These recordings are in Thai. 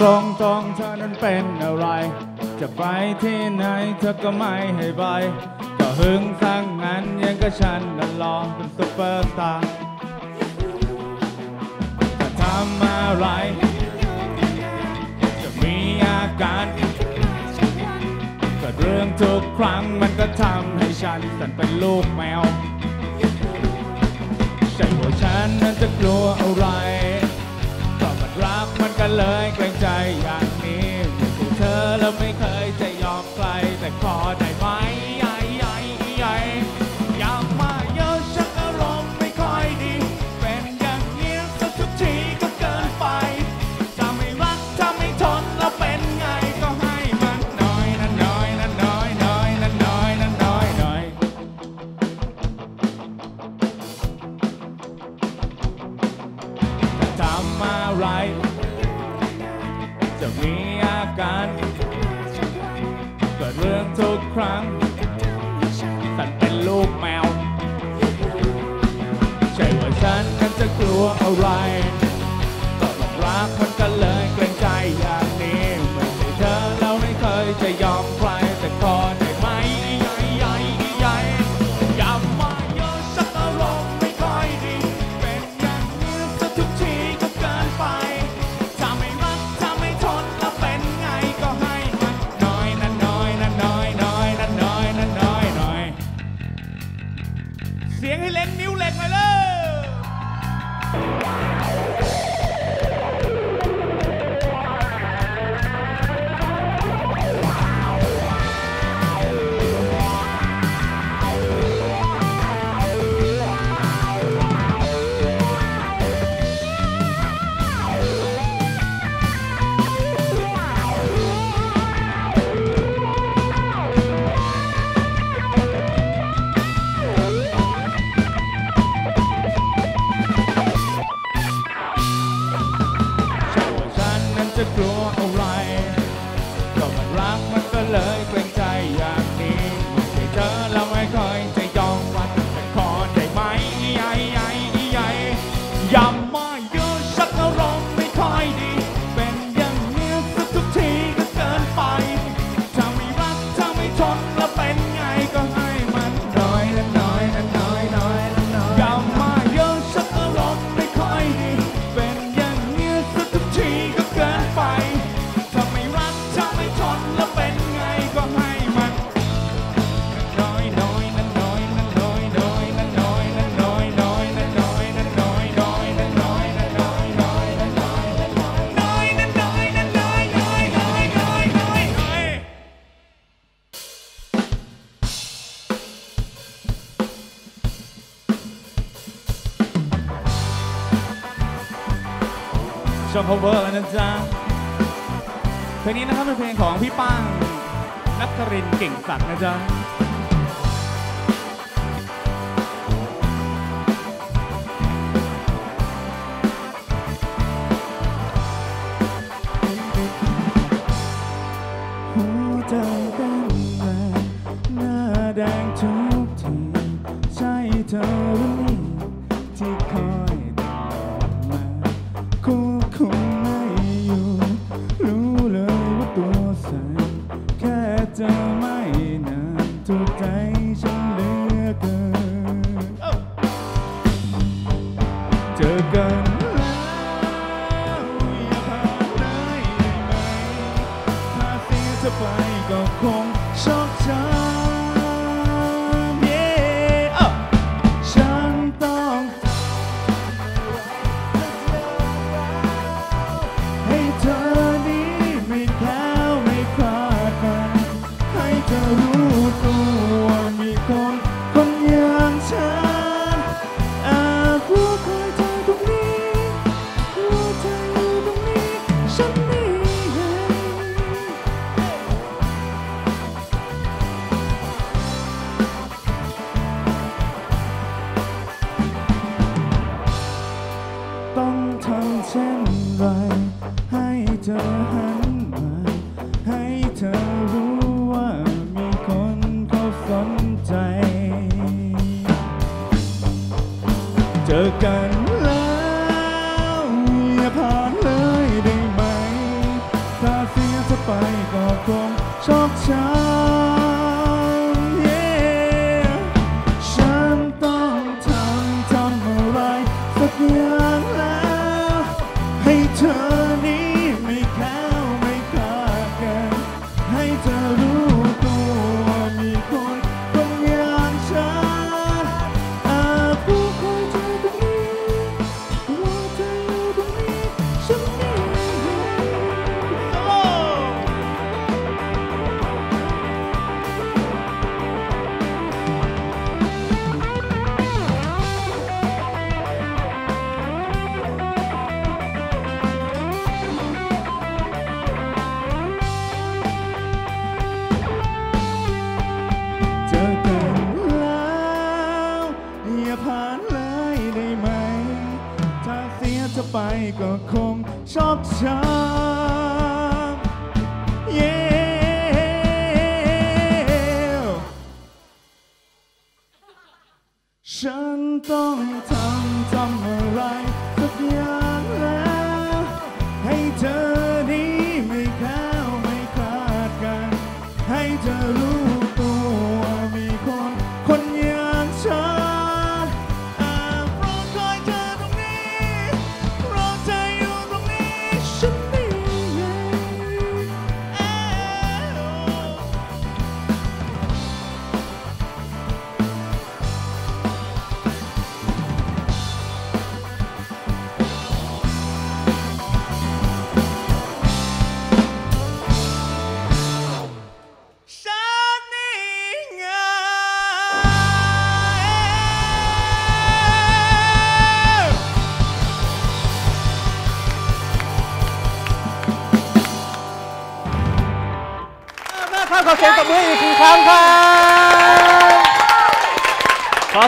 ตรงตรงเธอนั้นเป็นอะไร จะไปที่ไหนเธอก็ไม่ให้ไป ก็หึงทั้งนั้นยังก็ฉันนั้นลองเป็นซุปเปอร์สตาร์ถ้าทำอะไร จะมีอาการเกิดเรื่องทุกครั้งมันก็ทำให้ฉันสั่นเป็นลูกแมว ใช่ว่าฉันนั้นจะกลัวอะไร อนกันเลยเกรงใจอย่างนี้เธอแล้วไม่เคยจะยอมใครแต่ขอ ครั้ง ฉันเป็นลูกแมว ใช่ว่าฉันกันจะกลัวอะไร cover นะจ๊ะ เพลงนี้นะครับเป็นเพลงของพี่ป้างนักกรินเก่งศักดิ์นะจ๊ะ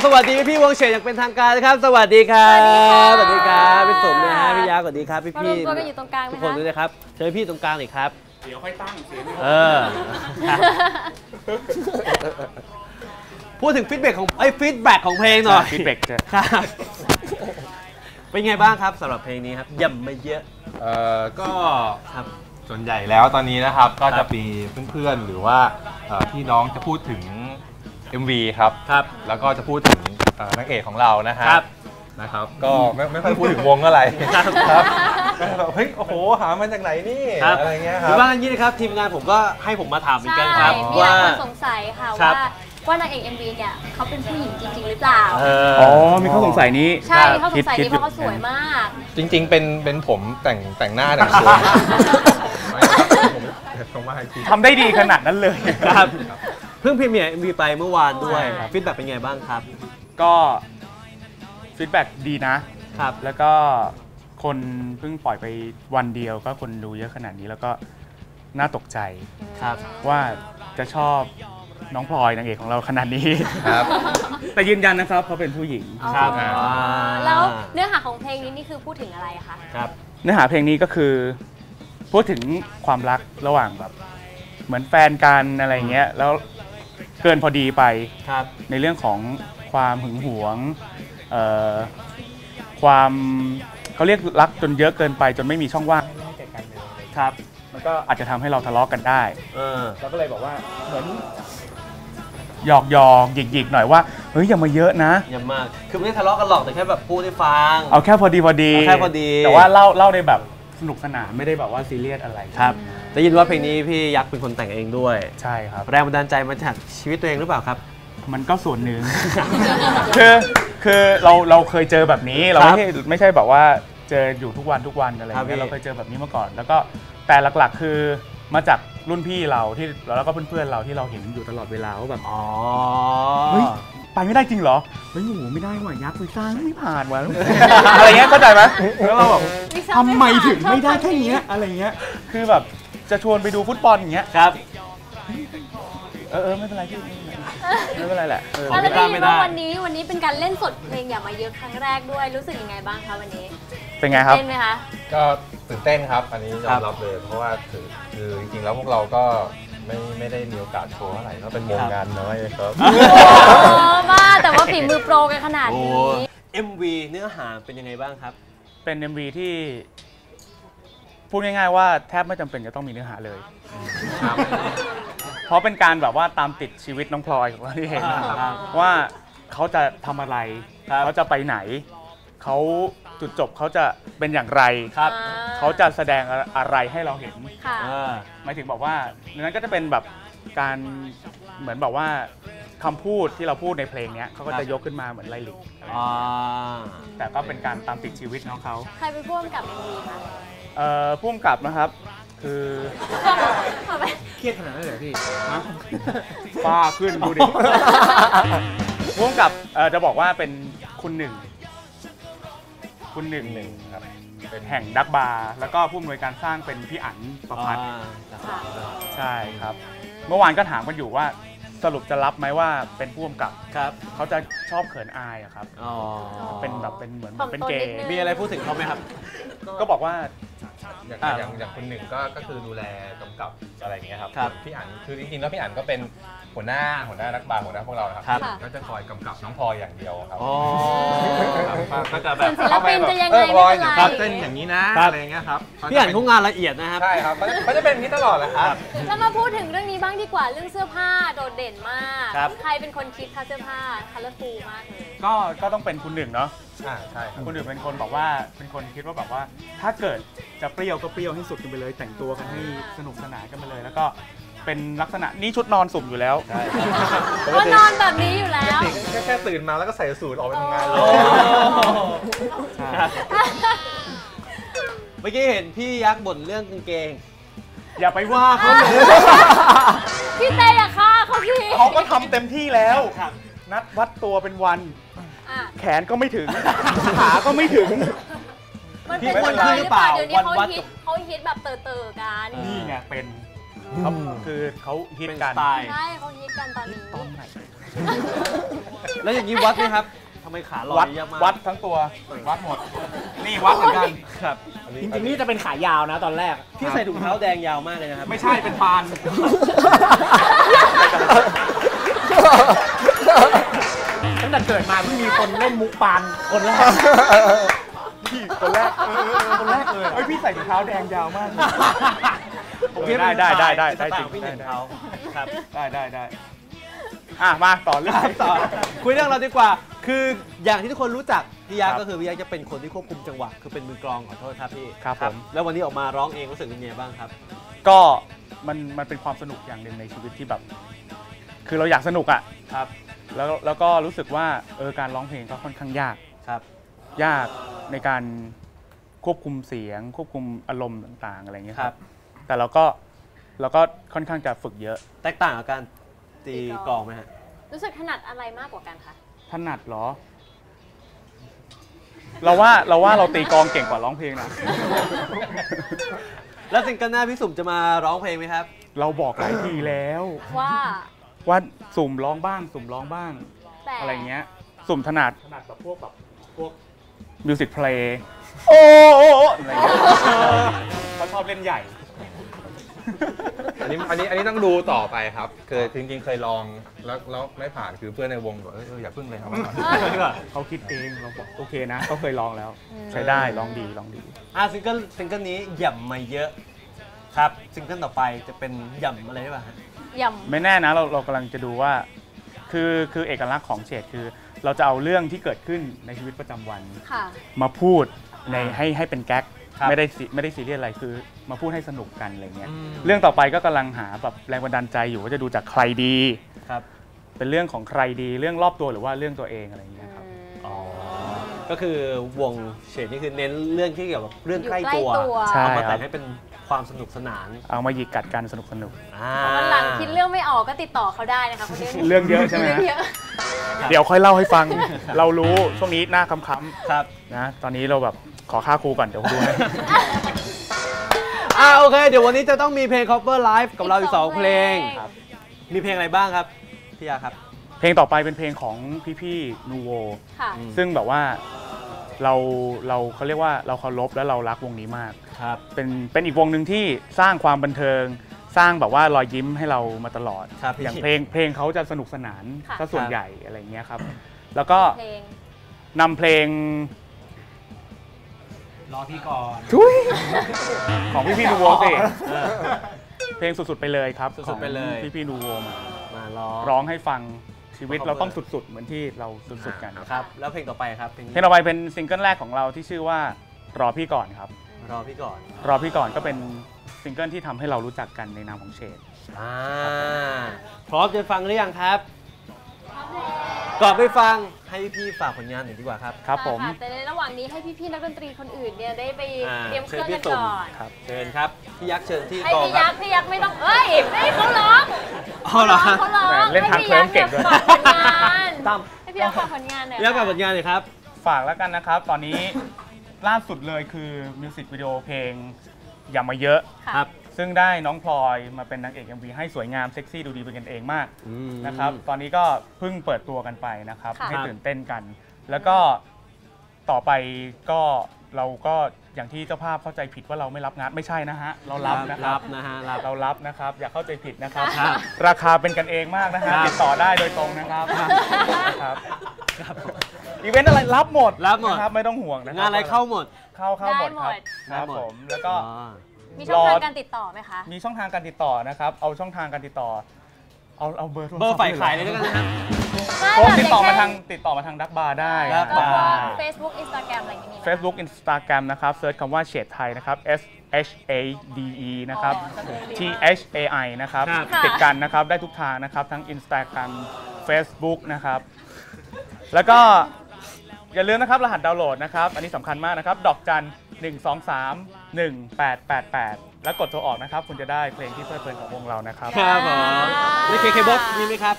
สวัสดีพี่วงเฉยอย่างเป็นทางการนะครับ สวัสดีครับสวัสดีค่ะพี่สมนะฮะพี่ยาสวัสดีครับพี่มารพี่วมตัวกันอยู่ตรงกลางไหมทุกคนคะด้วยนะครับเชิญพี่ตรงกลางหน่อยครับเดี๋ยวค่อยตั้งเสียงเออครับพูดถึงฟีดแบ็กของไอ้ฟีดแบ็กของเพลงหน่อยฟีดแบ็กจะครับเป็นไงบ้างครับสำหรับเพลงนี้ครับย่ำไม่เยอะเอ่อก็ครับส่วนใหญ่แล้วตอนนี้นะครับก็ครัจะบมีเพื่อนๆหรือว่าเอ่อพี่น้องจะพูดถึง MV ครับ ครับ แล้วก็จะพูดถึงเอ่อนางเอกของเรานะฮะ ครับ นะครับ ก็ไม่ไม่ค่อยพูดถึงวงอะไรครับ ครับก็แบบเฮ้ย โอ้โห หามาจากไหนนี่ ครับอะไรเงี้ยคหรืรัอบว่าอย่างนี้นะครับทีมงานผมก็ให้ผมมาถามเหมือนใช่กันครับมีหลาว่ายคนสงสัยค่ะครัว่าบว่านางเอก MV เนี่ยเขาเป็นผู้หญิงจริง ๆ หรือเปล่า เอออ๋อมีข้อสงสัยนี้ ใช่เขาสงสัยคิดนี่เพราะเขาสวยมาก จริง ๆ เป็นเป็นผมแต่งแต่งหน้าแต่งตัวไม่ครับผมผมว่าอีกทีทำได้ดีขนาดนั้นเลย ครับ เพิ่งพรีเมียร์ MV ไปเมื่อวานด้วยใช่ฟีดแบ็กเป็นไงบ้างครับ ก็ฟีดแบ็กดีนะ ครับ แล้วก็คนเพิ่งปล่อยไปวันเดียวก็คนดูเยอะขนาดนี้แล้วก็น่าตกใจครับ ว่าจะชอบน้องพลอยนางเอกของเราขนาดนี้ ครับ แต่ยืนยันนะครับเขาเป็นผู้หญิง ครับ อ๋ออ่าแล้วเนื้อหาของเพลงนี้นี่คือพูดถึงอะไรอะคะ ครับ เนื้อหาเพลงนี้ก็คือ พูดถึงความรักระหว่างแบบ เหมือนแฟนกันอะไรเงี้ย แล้ว เกินพอดีไปครับ ในเรื่องของความหึงหวงเอ่อความเขาเรียกรักจนเยอะเกินไปจนไม่มีช่องว่างให้แก่กันเลยครับ มันก็อาจจะทำให้เราทะเลาะกันได้ เออเราก็เลยบอกว่าเหมือนหยอกหยอกหยิกหยิกๆหน่อยว่าเฮ้ยอย่ามาเยอะนะเยี่ยมมากคือไม่ได้ทะเลาะกันหรอกแต่แค่แบบพูดให้ฟังเอาแค่พอดีพอดีเอาแค่พอดี แต่ว่าเล่าเล่าในแบบ สนุกสนานไม่ได้แบบว่าซีเรียสอะไรครับได้ยินว่าเพลงนี้พี่ยักษ์เป็นคนแต่งเองด้วย ใช่ครับ แรงบันดาลใจมาจากชีวิตตัวเองหรือเปล่าครับ มันก็ส่วนหนึ่งคือคือเราเราเคยเจอแบบนี้เราครับไม่ใช่ไม่ใช่แบบว่าเจออยู่ทุกวันทุกวันอะไรอครับย่างเงี้ยพี่เราเคยเจอแบบนี้มาก่อน แล้วก็แต่หลักๆคือมาจากรุ่นพี่เราที่แล้วก็เพื่อนๆเราที่เราเห็นอยู่ตลอดเวลาว่าแบบอ๋อเฮ้ย ไปไม่ได้จริงเหรอ เฮ้ยโหไม่ได้ว่ะยักษ์ไปสร้างไม่ผ่านว่ะอะไรเงี้ยเข้าใจไหมแล้วเราแบบชอบทำไมถึงไม่ได้ชอบแค่เนี้ยอะไรเงี้ย คือแบบจะชวนไปดูฟุตบอลอย่างเงี้ย ครับ เออเออไม่เป็นไรพี่ไม่เป็นไรแหละเออแล้วไม่ได้ได้ยิไม่นได้ว่าวันนี้วันนี้เป็นการเล่นสดเพลงอย่ามาเยอะครั้งแรกด้วยรู้สึกยังไงบ้างคะวันนี้ เป็นไงครับเต้นไหมคะก็ตื่นเต้นครับ อันนี้ยครัอบมรับเลย เพราะว่าคือคือจริงๆแล้วพวกเราก็ ไม่ไม่ได้มีโอกาสโชว์เท่าไหร่ก็เป็นวงงานน้อยครับโอ้บ้าแต่ว่าฝีมือโปรกันขนาดโอ้นี้ MV เนื้อหาเป็นยังไงบ้างครับ เป็น MV ที่พูดง่ายๆว่าแทบไม่จำเป็นจะต้องมีเนื้อหาเลยครับเพราะเป็นการแบบว่าตามติดชีวิตน้องพลอยของเราที่เห็นครับ ว่าเขาจะทำอะไร ครับ เขาจะไปไหน เขา จุดจบเขาจะเป็นอย่างไร ครับอ่าเขาจะแสดงอะไรให้เราเห็น ค่ะเออหมายถึงบอกว่าในนั้นก็จะเป็นแบบการเหมือนแบบว่าคำพูดที่เราพูดในเพลงเนี้ยเขาก็ครัจะบ ยกขึ้นมาเหมือนไล่ลิงอ่า แต่ก็เป็นการตามติดชีวิตน้องเขาใครเป็นผู้กำกับเอ็มวีคะเอ่อพุ่มกับนะครับ คือทำไมเครียดขนาดนั้นเลยเหรอพี่ฟ้าขึ้นดูดิ พุ่มกับเอ่อจะบอกว่าเป็นคุณหนึ่ง คุณหนึ่งหนึ่งครับเป็นแห่งดักบาร์แล้วก็ผู้อำนวยการสร้างเป็นพี่อั๋นประพัฒน์ค่ะใช่ครับ เมื่อวานก็ถามกันอยู่ว่าสรุปจะรับไหมว่าเป็นผู้กำกับครับเขาจะชอบเขินอายอะครับอ๋อเป็นแบบเป็นเหมือนถ่อมเป็นตนเกนิดย์นึงมีอะไรพูดถึงเขาไหมครับ ก็บอกว่าอย่างอ่าอย่างอย่างคนหนึ่งก็ก็คือดูแลกำกับอะไรอย่างเงี้ยครับครับพี่อั๋นคือจริงๆแล้วพี่อั๋นก็เป็น หัวหน้าหัวหน้านักบาร์หัวหน้าพวกเรานะครับครับ ก็จะคอยกำกับน้องพลอยอย่างเดียวครับอ๋อครับก็จะแบส่บวนศิลปินจะยังไงเออพลอยไม่เป็นไร ครับเต้นอย่างนี้นะครับ อะไรอย่างเงี้ยครับพี่อ่านเขางานละเอียดนะครับ ใช่ครับเขาจะเขาจะเป็นอย่างนี้ตลอดแหละครับ แล้วมาพูดถึงเรื่องนี้บ้างดีกว่าเรื่องเสื้อผ้าโดดเด่นมาก ครับ ใครเป็นคนคิดคะเสื้อผ้าคัลเลอร์ฟูมากเลยก็ก็ต้องเป็นคุณหนึ่งเนาะอ่าใช่ครับคุณหนึ่งเป็นคนบอกว่าเป็นคนคิดว่าแบบว่า ถ้าเกิดจะเปรี้ยวก็เปรี้ยวให้สุดกันไปเลย แต่งตัวกันให้สนุกสนานกันไปเลย แล้วก็ เป็นลักษณะนี่ชุดนอนสุ่มอยู่แล้ว ก็นอนแบบนี้อยู่แล้ว แค่แค่ตื่นมาแล้วก็ใส่สูทออกไปทำงานเลโอ้ยครับเมื่อกี้เห็นพี่ยักษ์บ่นเรื่องกางเกง อย่าไปว่าเขาเลยพี่เต้อย่าฆ่าเขาพี่เขาก็ทำเต็มที่แล้วครับนัดวัดตัวเป็นวัน อะแขนก็ไม่ถึง ขา ก็ไม่ถึง มันพี่เป็นอ้วนอะไรขึ้นหหรืรืออเปเปล่าล่าเดี๋ยวนี้วันเขาวัด ฮิตกับเขาฮิตแบบเตอเตอๆกัน นี่ไงเป็น เขาคือเขาฮิตเป็นกัสนไตล์ใช่เขาฮิตกันตอนนี้ตอนไหนแล้วอย่างนี้วัดไหมครับทำไมขาลอวัยดเยอะมากวัดทั้งตัววัดหมด นี่วัดเหมือนกันครับจริงๆนี่จะเป็นขายาวนะตอนแรกพี่ใส่ถุงเท้าแดงยาวมากเลยนะครับ ไม่ใช่เป็นปานตั้งแต่เกิดมาเพิ่งมีคนเล่นมุกปานคนแรกพี่คนแรกเออเออคนแรกเลยเอ้ยพี่ใส่ถุงเท้าแดงยาวมากเลย ผมคิได้ได้ได้ได้ได้ได้จริงพี่หนึ่งได้เขาครับได้ได้ได้อะมาต่อเรื่องต่อคุยเรื่องเราดีกว่า คืออย่างที่ทุกคนรู้จักพี่ยักษ์ครับก็คือพี่ยักษ์จะเป็นคนที่ควบคุมจังหวะคือเป็นมือกลองขอโทษครับพี่ครับผมแล้ววันนี้ออกมาร้องเองรู้สึกยังไงบ้างครับ ก็มันมันเป็นความสนุกอย่างหนึ่งในชีวิตที่แบบ คือเราอยากสนุกอะครับ แล้วแล้วก็รู้สึกว่าเออการร้องเพลงก็ค่อนข้างยากครับ ยากในการควบคุมเสียง ควบคุมอารมณ์ต่างๆอะไรอย่างเงี้ยครับ แต่เราก็เราก็ค่อนข้างจะฝึกเยอะ แตกต่างกับการตีกลองไหมฮะ รู้สึกถนัดอะไรมากกว่ากันคะถนัดเหรอ เราว่าเราว่าเราตีกลองเก่งกว่าร้องเพลงนะ แล้วซิงเกิลหน้าพี่สุ่มจะมาร้องเพลงไหมครับ เราบอกหลายทีแล้ว ว่าว่าสุ่มร้องบ้าง สุ่มร้องบ้าง แต่อะไรเงี้ย สุ่มถนัดถนัดแบบพวกแบบพวกมิวสิกเพลงโอ้โอ้โอ้อะไรเงี้ยเขาชอบเล่นใหญ่ อันนี้อันนี้อันนี้ต้องดูต่อไปครับคือจริงๆเคยลองแล้วแล้วไม่ผ่านคือเพื่อนในวงบอกเออเอออย่าพึ่งเลยครับไว้ก่อนเขาคิดเองเราบอกโอเคนะเขาเคยลองแล้ว ใช้ได้ลองดีลองดีอะซิงเกิลซิงเกิลนี้หย่ำมาเยอะครับซิงเกิลต่อไปจะเป็นหย่ำอะไรได้ป่ะฮะย่ไม่แน่นะเราเรากำลังจะดูว่า คือคือเอกลักษณ์ของเฉดคือ เราจะเอาเรื่องที่เกิดขึ้นในชีวิตประจำวันำค่ะ มาพูดในให้ให้เป็นแก๊ก ครับไม่ได้ซีไม่ได้ซีเรียสอะไรคือมาพูดให้สนุกกันอะไรเงี้ยอืม เรื่องต่อไปก็กำลังหาแบบแรงบันดาลใจอยู่ว่าจะดูจากใครดี ครับ เป็นเรื่องของใครดีเรื่องรอบตัวหรือว่าเรื่องตัวเองอะไรเงี้ยครับ อ๋อ ก็คือวงเฉดนี่คือเน้นเรื่องที่เกี่ยวกับเรื่องใกล้ตัว อยู่ใกล้ตัว ใช่เอามาครัแต่บงให้เป็นความสนุกสนานเอามาหยิกกัดกันสนุกสนุกอ่าวันหลังคิดเรื่องไม่ออกก็ติดต่อเขาได้นะคะเขาเรื่องเรื่องเยอะใช่ไหมเรื่องเยอะ เดี๋ยวค่อยเล่าให้ฟัง เรารู้ช่วงนี้หน้าค้ำครับ ๆนะตอนนี้เราแบบ ขอค่าครูก่อนเดี๋ยวดูให้ อ่าโอเค เดี๋ยววันนี้จะต้องมีเพลง cover live กับเราอีกสองเพลง ครับ มีเพลงอะไรบ้างครับพี่ยาครับ เพลงต่อไปเป็นเพลงของพี่ๆนูโว ค่ะ ซึ่งแบบว่าเราเราเขาเรียกว่าเราเคารพและเรารักวงนี้มาก ครับ เป็นเป็นอีกวงหนึ่งที่สร้างความบันเทิง สร้างแบบว่ารอยยิ้มให้เรามาตลอด ครับอย่างเพลงเพลงเขาจะสนุกสนานค่ะ ซะส่วนใหญ่อะไรเงี้ยครับ แล้วก็เพลงนำเพลง รอพี่ก่อนของพี่พี่นูโวสิเออเพลงสุดๆไปเลยครับสุดๆไปเลยพี่พี่นูโวมามาร้องร้องให้ฟังชีวิต cover เราต้องสุดๆ เหมือนที่เราสุดๆกันครับ แล้วเพลงต่อไปครับเพลงเพลงต่อไปเป็นซิงเกิลแรกของเราที่ชื่อว่ารอพี่ก่อนครับ รอพี่ก่อน รอพี่ก่อนก็เป็นซิงเกิลที่ทำให้เรารู้จักกันในนามของเชดอ่าพร้อมจะฟังหรือยังครับ ก่อนไปฟังให้พี่ฝากผลงานหน่อยดีกว่าครับ ครับผมะแต่ในระหว่างนี้ให้พี่ๆนักดนตรีคนอื่นเนี่ยได้ไปอ่าเตรียมเครื่องเชิญพี่กันตุ่มก่อนครับเชิญครับพี่ยักษ์เชิญที่ให้กองพี่คยัรักบษ์พี่ยักษ์ไม่ต้องเอ้ยไม่ให้เขาร้องอ๋อเหรอเขาร้องเล่นทางเคลิ้มเก่งด้วยให้พี่ยักษ์ฝากผลงานตั้มให้พี่ยักษ์ฝากผลงานหน่อยพี่ยักษ์ฝากผค่ะลงานหน่อยครับฝากแล้วกันนะครับ ตอนนี้ ล่าสุดเลยคือมิวสิกวิดีโอเพลงอย่ามาเยอะค่ะครับ ซึ่งได้น้องพลอยมาเป็นนางเอก MV ให้สวยงามเซ็กซี่ดูดีเป็นกันเองมากอืม นะครับตอนนี้ก็เพิ่งเปิดตัวกันไปนะครับ ค่ะ ให้ตื่นเต้นกัน แล้วก็ต่อไปก็เราก็อย่างที่เจ้าภาพเข้าใจผิดว่าเราไม่รับงานไม่ใช่นะฮะเรารับนะครัรับบนะฮะรับ เรารับนะครับ อย่าเข้าใจผิดนะครับ ครับราคาเป็นกันเองมากนะฮะครับ ติดต่อได้โดยตรงนะครับครับนะครับ อีเวนต์อะไรรับหมดรับหมด นะครับไม่ต้องห่วงนะครังานอะไรเข้าหมด เข้าเข้าหมดครับได้ครับหมดผมแล้วก็ อ๋อ มีช่องทางรอการติดต่อไหมคะ มีช่องทางการติดต่อนะครับ เอาช่องทางการติดต่อ เอาเอาเบอร์โทรศัพท์เบอร์ฝ่ายขายเลยแล้วกันนะครับโทรติดต่อมาทางติดต่อมาทางดักบาร์ได้ครับแล้วก็ได้ Facebook Instagram อะไรอย่างนี้มีไหม Facebook Instagram นะครับเซิร์ชคำว่าเฉดไทยนะครับ S H A D E นะครับอ๋อสะกดดี T H A I นะครับครับค่ะติดกันนะครับ ได้ทุกทางนะครับ ทั้ง Instagram Facebook นะครับ แล้วก็อย่าลืมนะครับ รหัสดาวน์โหลดนะครับ อันนี้สำคัญมากนะครับ ดอกจัน 1 2 3 1 8 8 8 แล้วกดโทรออกนะครับ คุณจะได้เพลงที่เพลิดเพลินของวงเรานะครับครับผมในเคเคบ็อกมีไหมครับ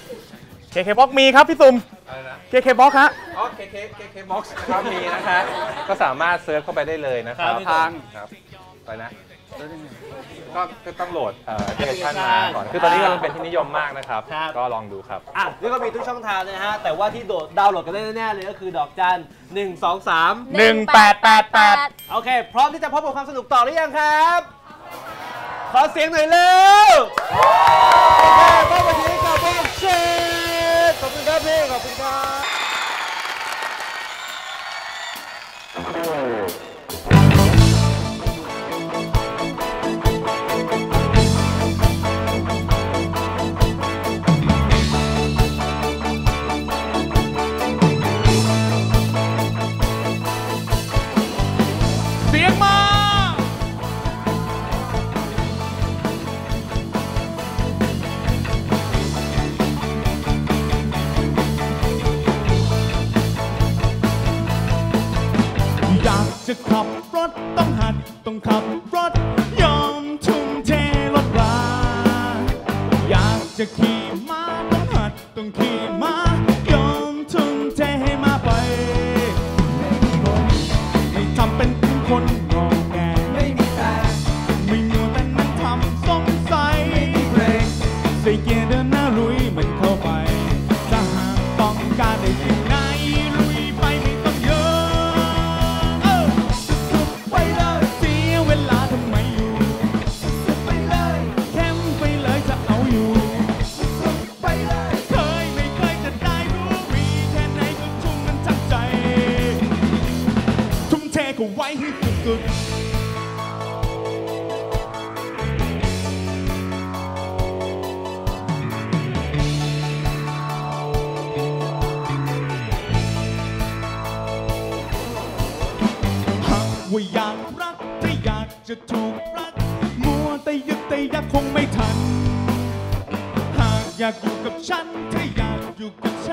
KK Box มีครับพี่ซุมอะไรนะ KK Box ฮะอ๋อ KK KK Box ครับมีนะคะก็สามารถเซิร์ชเข้าไปได้เลยนะครับครับทางครับไปนะ ก็ก็ต้องโหลดเอ่อแอปพลิเคชันมาก่อน คือตอนนี้กำลังเป็นที่นิยมมากนะครับ ครับ ก็ลองดูครับ อะนี่ก็มีทุกช่องทางเลยนะฮะ แต่ว่าที่โดดดาวน์โหลดกันได้แน่ๆเลยก็คือดอกจัน1 2 3 1888 โอเค พร้อมที่จะพบกับความสนุกต่อหรือยังครับ ขอเสียงหน่อยเร็วโอเคพบกันทีกับวงเชดขอบคุณครับพี่ขอบคุณครับ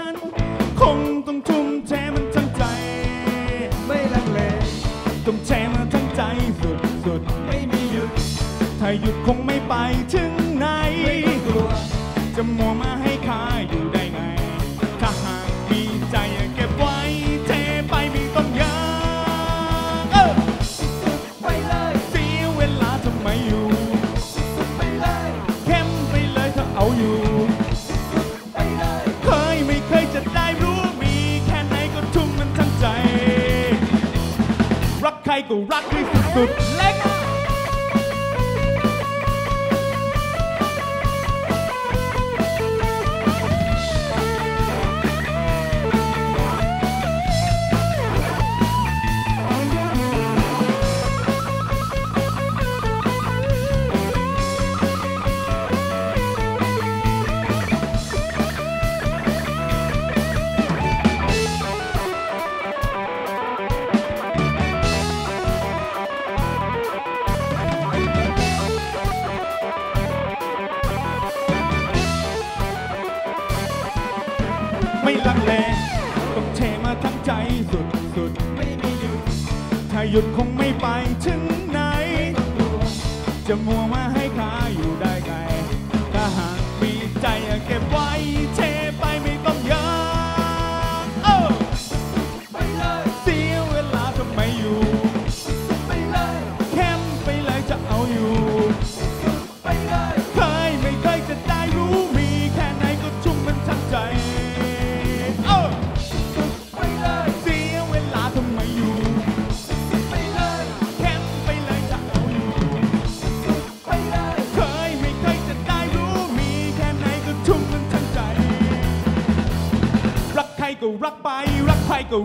ันคงต้องทุ่มเทมันทั้งใจ ไม่ลังเลต้องเทมันทั้งใจสุดสุดไม่มีหยุด ถ้าหยุดคงไม่ไปถึงไหน ไม่กลัว จะมัวมาให้ รักใครก็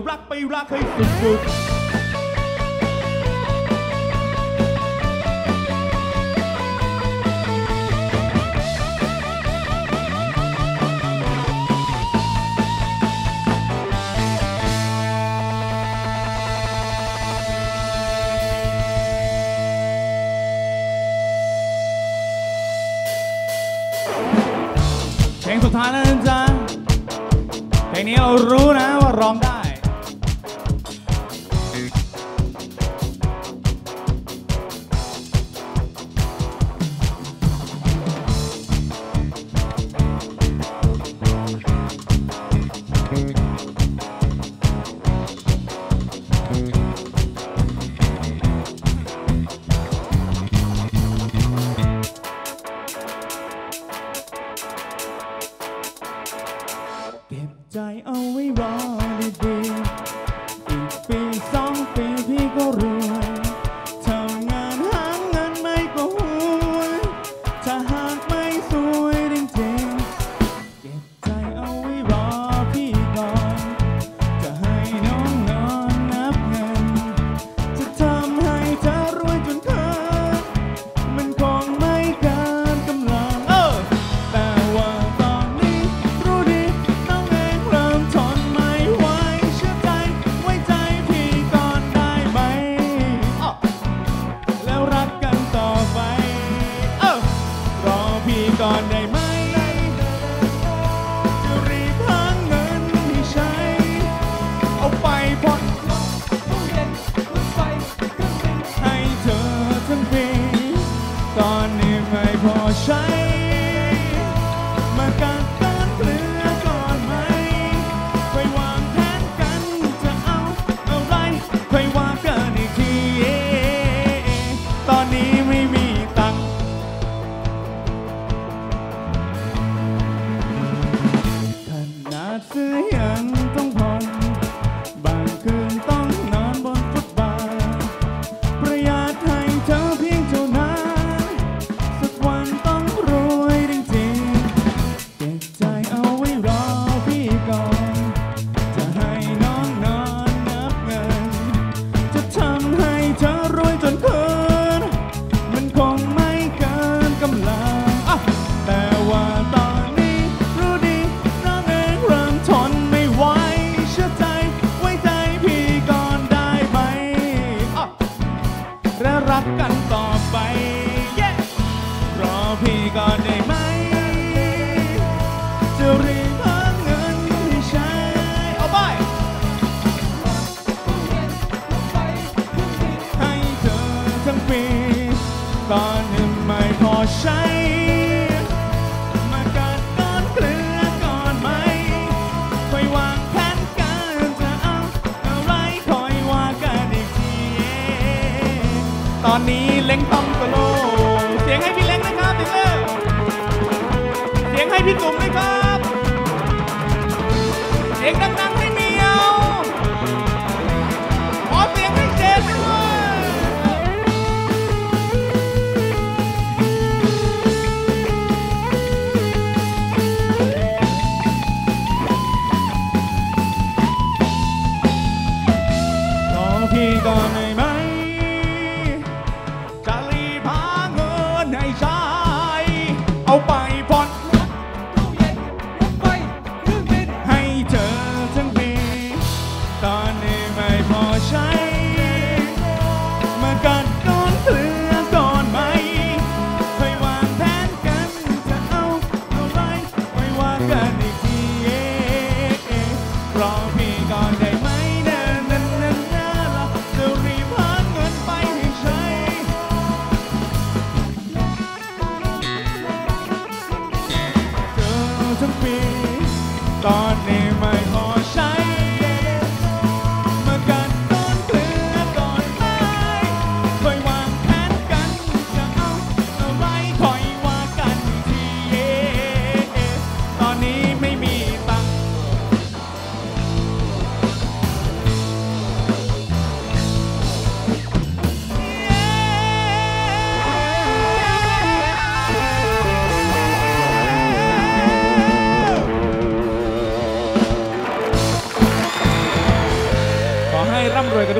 rap, rap, rap, rap, rap, ตอนนี้ไม่พอใช้มากัดก้นเกลือก่อนไหมคอยวางแผนการจะเอาอะไรคอยว่ากันอีกที ตอนนี้เล้งต้องโซโลเสียงให้พี่เล้งนะครับเด็กเล่เสียงให้พี่จุ๋มนะครับเสียงดังๆ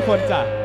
คนจ้ะ